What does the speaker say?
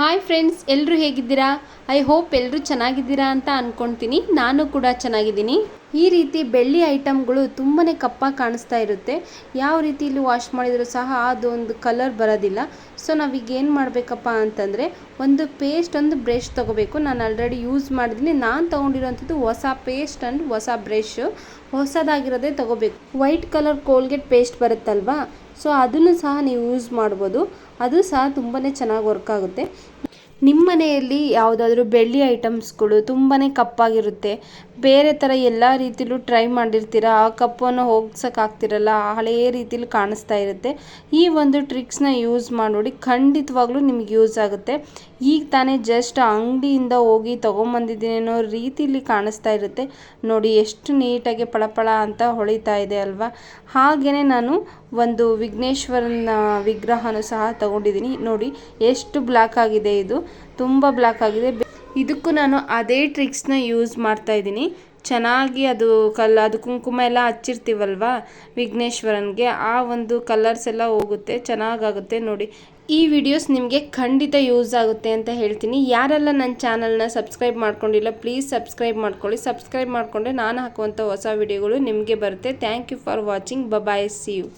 Hi friends ಎಲ್ಲರೂ ಹೇಗಿದ್ದೀರಾ? I hope ಎಲ್ಲರೂ ಚೆನ್ನಾಗಿದ್ದೀರಾ ಅಂತ ಅಂದ್ಕೊಳ್ತೀನಿ ನಾನು ಕೂಡ ಚೆನ್ನಾಗಿದ್ದೀನಿ. ಈ ರೀತಿ ಬೆಳ್ಳಿ ಐಟಮ್ಗಳು ತುಂಬಾ ಕಪ್ಪಾಗಿ ಕಾಣಿಸ್ತಾ ಇರುತ್ತೆ. ಯಾವ ರೀತಿಯಲ್ಲಿ ವಾಶ್ ಮಾಡಿದರೂ ಸಹ ಅದೊಂದು ಕಲರ್ ಬರೋದಿಲ್ಲ. ಸೊ ನಾವೀಗ ಏನು ಮಾಡಬೇಕಪ್ಪ ಅಂತಂದರೆ, ಒಂದು ಪೇಸ್ಟ್ ಒಂದು ಬ್ರಷ್ ತೊಗೋಬೇಕು. ನಾನು ಆಲ್ರೆಡಿ ಯೂಸ್ ಮಾಡಿದ್ದೀನಿ ನಾನು ತೊಗೊಂಡಿರೋಂಥದ್ದು ಹೊಸ ಪೇಸ್ಟ್ ಆ್ಯಂಡ್ ಹೊಸ ಬ್ರಷ್ ಹೊಸದಾಗಿರೋದೇ ತೊಗೋಬೇಕು. ವೈಟ್ ಕಲರ್ ಕೋಲ್ಗೇಟ್ ಪೇಸ್ಟ್ ಬರುತ್ತಲ್ವಾ? ಸೊ ಅದನ್ನು ಸಹ ನೀವು ಯೂಸ್ ಮಾಡ್ಬೋದು. ಅದು ಸಹ ತುಂಬಾ ಚೆನ್ನಾಗಿ ವರ್ಕ್ ಆಗುತ್ತೆ. ನಿಮ್ಮ ಮನೆಯಲ್ಲಿ ಯಾವುದಾದ್ರೂ ಬೆಳ್ಳಿ ಐಟಮ್ಸ್ಗಳು ತುಂಬಾ ಕಪ್ಪಾಗಿರುತ್ತೆ. ಬೇರೆ ಥರ ಎಲ್ಲ ರೀತಿಲೂ ಟ್ರೈ ಮಾಡಿರ್ತೀರ? ಆ ಕಪ್ಪನ್ನು ಹೋಗ್ಸೋಕ್ಕಾಗ್ತಿರಲ್ಲ ಹಳೆಯ ರೀತಿಲಿ ಕಾಣಿಸ್ತಾ ಇರುತ್ತೆ. ಈ ಒಂದು ಟ್ರಿಕ್ಸ್ನ ಯೂಸ್ ಮಾಡಿ ಖಂಡಿತವಾಗ್ಲೂ ನಿಮ್ಗೆ ಯೂಸ್ ಆಗುತ್ತೆ. ಈಗ ತಾನೇ ಜಸ್ಟ್ ಅಂಗಡಿಯಿಂದ ಹೋಗಿ ತೊಗೊಂಬಂದಿದ್ದೀನಿ ಅನ್ನೋ ರೀತಿಲಿ ಕಾಣಿಸ್ತಾ ಇರುತ್ತೆ. ನೋಡಿ, ಎಷ್ಟು ನೀಟಾಗಿ ಪಳಪಳ ಅಂತ ಹೊಳಿತಾ ಇದೆ ಅಲ್ವಾ? ಹಾಗೆಯೇ ನಾನು ಒಂದು ವಿಘ್ನೇಶ್ವರನ ವಿಗ್ರಹನೂ ಸಹ ತಗೊಂಡಿದ್ದೀನಿ. ನೋಡಿ, ಎಷ್ಟು ಬ್ಲ್ಯಾಕ್ ಆಗಿದೆ ಇದು. ತುಂಬ ಬ್ಲಾಕ್ ಆಗಿದೆ. ಇದಕ್ಕೂ ನಾನು ಅದೇ ಟ್ರಿಕ್ಸ್ನ ಯೂಸ್ ಮಾಡ್ತಾ ಇದ್ದೀನಿ. ಚೆನ್ನಾಗಿ ಅದು ಕಲ್ಲ ಅದು ಕುಂಕುಮ ಎಲ್ಲ ಹಚ್ಚಿರ್ತೀವಲ್ವಾ ವಿಘ್ನೇಶ್ವರನಿಗೆ, ಆ ಒಂದು ಕಲರ್ಸ್ ಎಲ್ಲ ಹೋಗುತ್ತೆ, ಚೆನ್ನಾಗಾಗುತ್ತೆ ನೋಡಿ. ಈ ವಿಡಿಯೋಸ್ ನಿಮಗೆ ಖಂಡಿತ ಯೂಸ್ ಆಗುತ್ತೆ ಅಂತ ಹೇಳ್ತೀನಿ. ಯಾರೆಲ್ಲ ನನ್ನ ಚಾನಲ್ನ ಸಬ್ಸ್ಕ್ರೈಬ್ ಮಾಡ್ಕೊಂಡಿಲ್ಲ ಪ್ಲೀಸ್ ಸಬ್ಸ್ಕ್ರೈಬ್ ಮಾಡ್ಕೊಳ್ಳಿ. ಸಬ್ಸ್ಕ್ರೈಬ್ ಮಾಡಿಕೊಂಡ್ರೆ ನಾನು ಹಾಕುವಂಥ ಹೊಸ ವಿಡಿಯೋಗಳು ನಿಮಗೆ ಬರುತ್ತೆ. Thank you for watching bye bye see you